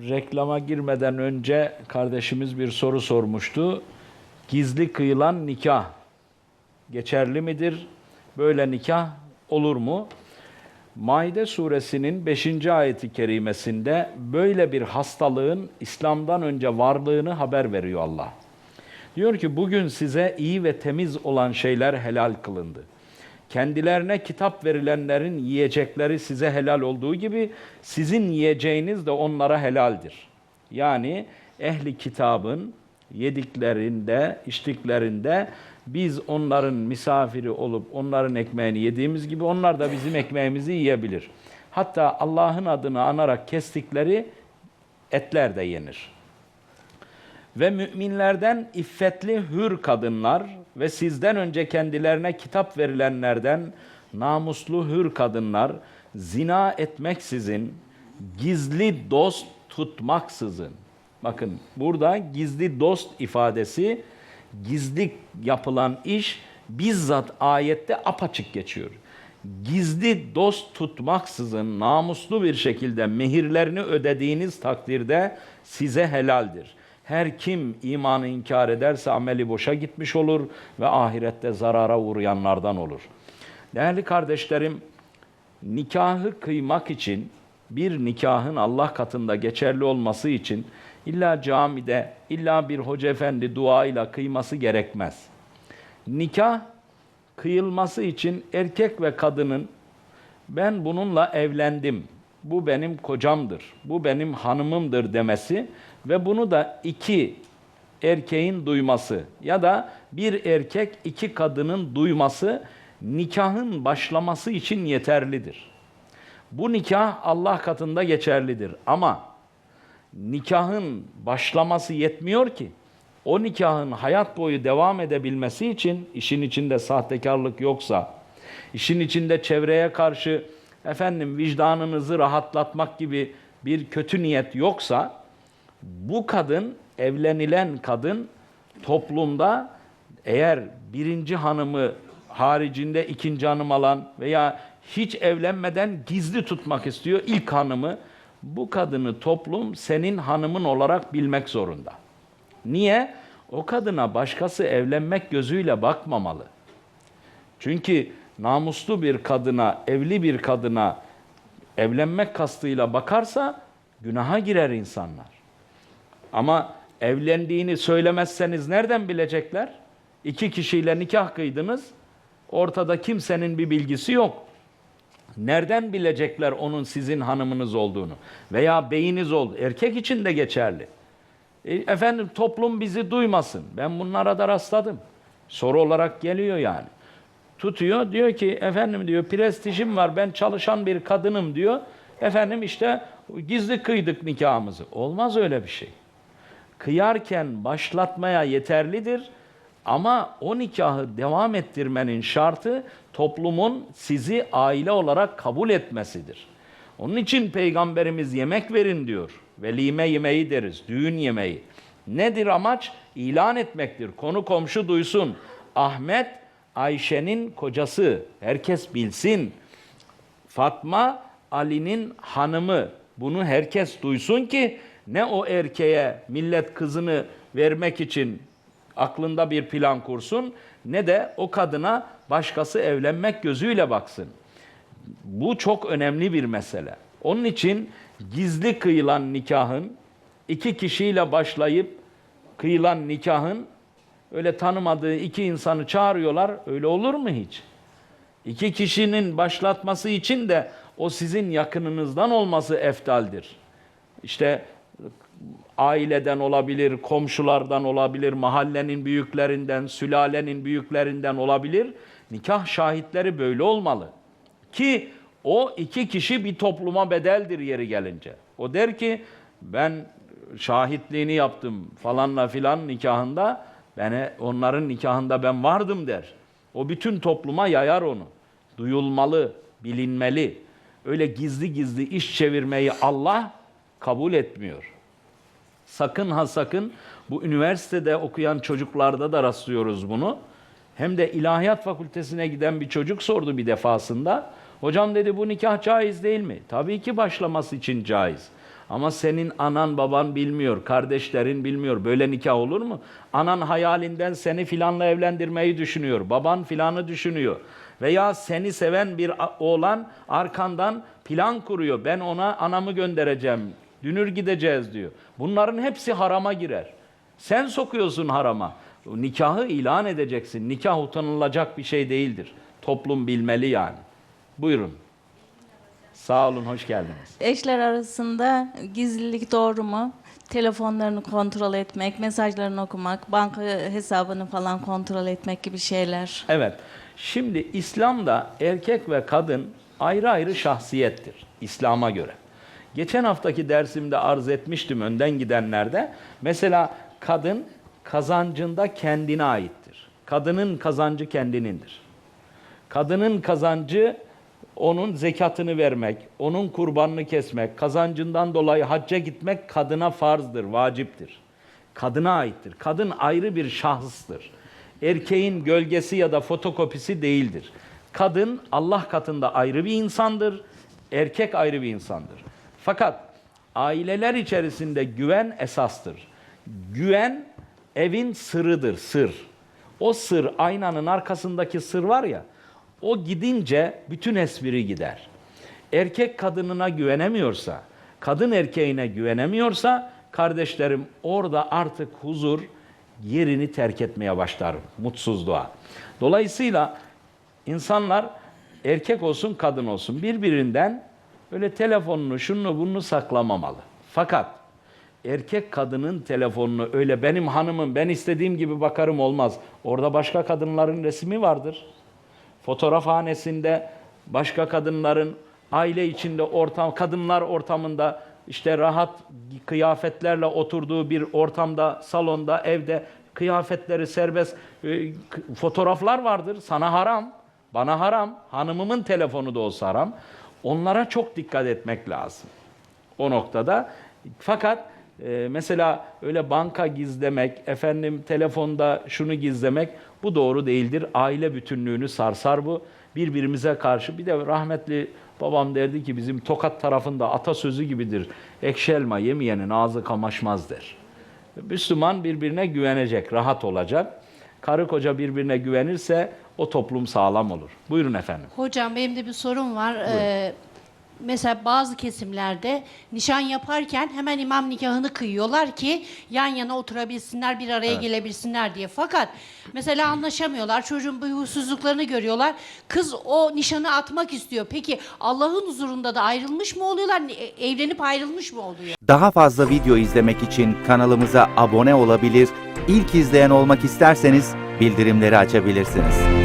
reklama girmeden önce kardeşimiz bir soru sormuştu. Gizli kıyılan nikah geçerli midir? Böyle nikah olur mu? Maide suresinin 5. ayeti kerimesinde böyle bir hastalığın İslam'dan önce varlığını haber veriyor Allah. Diyor ki bugün size iyi ve temiz olan şeyler helal kılındı. Kendilerine kitap verilenlerin yiyecekleri size helal olduğu gibi sizin yiyeceğiniz de onlara helaldir. Yani ehli kitabın yediklerinde, içtiklerinde biz onların misafiri olup onların ekmeğini yediğimiz gibi onlar da bizim ekmeğimizi yiyebilir. Hatta Allah'ın adını anarak kestikleri etler de yenir. Ve müminlerden iffetli hür kadınlar ve sizden önce kendilerine kitap verilenlerden namuslu hür kadınlar zina etmeksizin, gizli dost tutmaksızın. Bakın burada gizli dost ifadesi gizli yapılan iş bizzat ayette apaçık geçiyor. Gizli dost tutmaksızın namuslu bir şekilde mehirlerini ödediğiniz takdirde size helaldir. Her kim imanı inkar ederse ameli boşa gitmiş olur ve ahirette zarara uğrayanlardan olur. Değerli kardeşlerim, nikahı kıymak için bir nikahın Allah katında geçerli olması için illa camide, illa bir hoca efendi duayla kıyması gerekmez. Nikah kıyılması için erkek ve kadının ben bununla evlendim, bu benim kocamdır, bu benim hanımımdır demesi ve bunu da iki erkeğin duyması ya da bir erkek iki kadının duyması nikahın başlaması için yeterlidir. Bu nikah Allah katında geçerlidir ama nikahın başlaması yetmiyor ki. O nikahın hayat boyu devam edebilmesi için işin içinde sahtekarlık yoksa, işin içinde çevreye karşı efendim vicdanınızı rahatlatmak gibi bir kötü niyet yoksa bu kadın evlenilen kadın toplumda eğer birinci hanımı haricinde ikinci hanım alan veya hiç evlenmeden gizli tutmak istiyor ilk hanımı bu kadını toplum senin hanımın olarak bilmek zorunda. Niye? O kadına başkası evlenmek gözüyle bakmamalı. Çünkü namuslu bir kadına, evli bir kadına evlenmek kastıyla bakarsa günaha girer insanlar. Ama evlendiğini söylemezseniz nereden bilecekler? İki kişiyle nikah kıydınız, ortada kimsenin bir bilgisi yok. Nereden bilecekler onun sizin hanımınız olduğunu? Veya beyiniz oldu. Erkek için de geçerli. E, efendim toplum bizi duymasın. Ben bunlara da rastladım. Soru olarak geliyor yani. Tutuyor diyor ki efendim diyor prestijim var ben çalışan bir kadınım diyor. Efendim işte gizli kıydık nikahımızı. Olmaz öyle bir şey. Kıyarken başlatmaya yeterlidir. Ama o nikahı devam ettirmenin şartı toplumun sizi aile olarak kabul etmesidir. Onun için Peygamberimiz yemek verin diyor. Velime yemeği deriz, düğün yemeği. Nedir amaç? İlan etmektir. Konu komşu duysun. Ahmet Ayşe'nin kocası. Herkes bilsin. Fatma Ali'nin hanımı. Bunu herkes duysun ki ne o erkeğe millet kızını vermek için aklında bir plan kursun ne de o kadına başkası evlenmek gözüyle baksın. Bu çok önemli bir mesele. Onun için gizli kıyılan nikahın iki kişiyle başlayıp kıyılan nikahın öyle tanımadığı iki insanı çağırıyorlar. Öyle olur mu hiç? İki kişinin başlatması için de o sizin yakınınızdan olması eftaldir. İşte aileden olabilir, komşulardan olabilir, mahallenin büyüklerinden, sülalenin büyüklerinden olabilir. Nikah şahitleri böyle olmalı. Ki o iki kişi bir topluma bedeldir yeri gelince. O der ki ben şahitliğini yaptım falanla filan nikahında, ben onların nikahında ben vardım der. O bütün topluma yayar onu. Duyulmalı, bilinmeli. Öyle gizli gizli iş çevirmeyi Allah kabul etmiyor. Sakın ha sakın bu üniversitede okuyan çocuklarda da rastlıyoruz bunu. Hem de ilahiyat fakültesine giden bir çocuk sordu bir defasında. Hocam dedi bu nikah caiz değil mi? Tabii ki başlaması için caiz. Ama senin anan baban bilmiyor, kardeşlerin bilmiyor. Böyle nikah olur mu? Anan hayalinden seni filanla evlendirmeyi düşünüyor. Baban filanı düşünüyor. Veya seni seven bir oğlan arkandan plan kuruyor. Ben ona anamı göndereceğim. Dünür gideceğiz diyor. Bunların hepsi harama girer. Sen sokuyorsun harama. Nikahı ilan edeceksin. Nikah utanılacak bir şey değildir. Toplum bilmeli yani. Buyurun. Sağ olun, hoş geldiniz. Eşler arasında gizlilik doğru mu? Telefonlarını kontrol etmek, mesajlarını okumak, banka hesabını falan kontrol etmek gibi şeyler. Evet. Şimdi İslam'da erkek ve kadın ayrı ayrı şahsiyettir İslam'a göre. Geçen haftaki dersimde arz etmiştim önden gidenlerde. Mesela kadın kazancında kendine aittir. Kadının kazancı kendinindir. Kadının kazancı onun zekatını vermek, onun kurbanını kesmek, kazancından dolayı hacca gitmek kadına farzdır, vaciptir. Kadına aittir. Kadın ayrı bir şahıstır. Erkeğin gölgesi ya da fotokopisi değildir. Kadın Allah katında ayrı bir insandır, erkek ayrı bir insandır. Fakat aileler içerisinde güven esastır. Güven evin sırrıdır, sır. O sır, aynanın arkasındaki sır var ya, o gidince bütün espri gider. Erkek kadınına güvenemiyorsa, kadın erkeğine güvenemiyorsa, kardeşlerim orada artık huzur yerini terk etmeye başlar mutsuzluğa. Dolayısıyla insanlar erkek olsun kadın olsun birbirinden öyle telefonunu şunu bunu saklamamalı. Fakat erkek kadının telefonunu öyle benim hanımım ben istediğim gibi bakarım olmaz. Orada başka kadınların resmi vardır. Fotoğrafhanesinde başka kadınların aile içinde ortam kadınlar ortamında işte rahat kıyafetlerle oturduğu bir ortamda, salonda, evde kıyafetleri serbest e, fotoğraflar vardır. Sana haram, bana haram, hanımımın telefonu da olsa haram. Onlara çok dikkat etmek lazım o noktada. Fakat e, mesela öyle banka gizlemek, efendim telefonda şunu gizlemek bu doğru değildir. Aile bütünlüğünü sarsar bu. Birbirimize karşı bir de rahmetli babam derdi ki bizim Tokat tarafında atasözü gibidir. Ekşi elma yemeyenin ağzı kamaşmaz der. Müslüman birbirine güvenecek, rahat olacak. Karı koca birbirine güvenirse o toplum sağlam olur. Buyurun efendim. Hocam benim de bir sorum var. Ee, mesela bazı kesimlerde nişan yaparken hemen imam nikahını kıyıyorlar ki yan yana oturabilsinler, bir araya gelebilsinler diye. Fakat mesela anlaşamıyorlar. Çocuğun bu huysuzluklarını görüyorlar. Kız o nişanı atmak istiyor. Peki Allah'ın huzurunda da ayrılmış mı oluyorlar? E, Evlenip ayrılmış mı oluyor? Daha fazla video izlemek için kanalımıza abone olabilir, ilk izleyen olmak isterseniz bildirimleri açabilirsiniz.